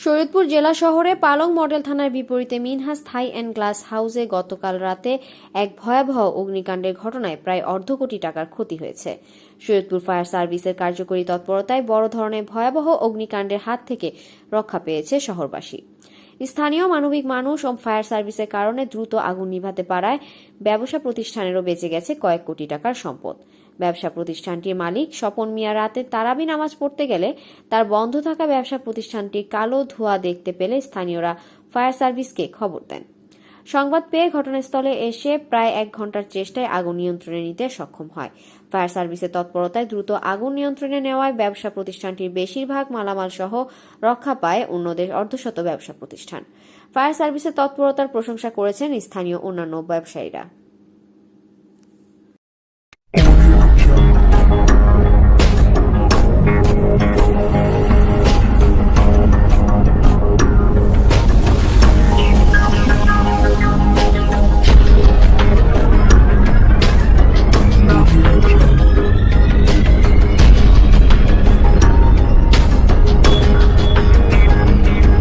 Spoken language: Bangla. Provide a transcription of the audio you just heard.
শরীয়তপুর জেলা শহরে পালং মডেল থানার বিপরীতে মিনহাস থাই অ্যান্ড গ্লাস হাউসে গতকাল রাতে এক ভয়াবহ অগ্নিকাণ্ডের ঘটনায় প্রায় অর্ধ কোটি টাকার ক্ষতি হয়েছে। শরীয়তপুর ফায়ার সার্ভিসের কার্যকরী তৎপরতায় বড় ধরনের ভয়াবহ অগ্নিকাণ্ডের হাত থেকে রক্ষা পেয়েছে শহরবাসী। স্থানীয় মানবিক মানুষ ও ফায়ার সার্ভিসের কারণে দ্রুত আগুন নিভাতে পারায় ব্যবসা প্রতিষ্ঠানেরও বেঁচে গেছে কয়েক কোটি টাকার সম্পদ। ব্যবসা প্রতিষ্ঠানটির মালিক স্বপন মিয়া রাতে তারাবি নামাজ পড়তে গেলে তার বন্ধ থাকা ব্যবসা প্রতিষ্ঠানটির কালো ধোঁয়া দেখতে পেলে স্থানীয়রা ফায়ার সার্ভিসকে খবর দেন। সংবাদ পেয়ে ঘটনাস্থলে এসে প্রায় এক ঘণ্টার চেষ্টায় আগুন নিয়ন্ত্রণে নিতে সক্ষম হয়। ফায়ার সার্ভিসের তৎপরতায় দ্রুত আগুন নিয়ন্ত্রণে নেওয়ায় ব্যবসা প্রতিষ্ঠানটির বেশিরভাগ মালামাল সহ রক্ষা পায় অন্যদের অর্ধশত ব্যবসা প্রতিষ্ঠান। ফায়ার সার্ভিসের তৎপরতার প্রশংসা করেছেন স্থানীয় অন্যান্য ব্যবসায়ীরা।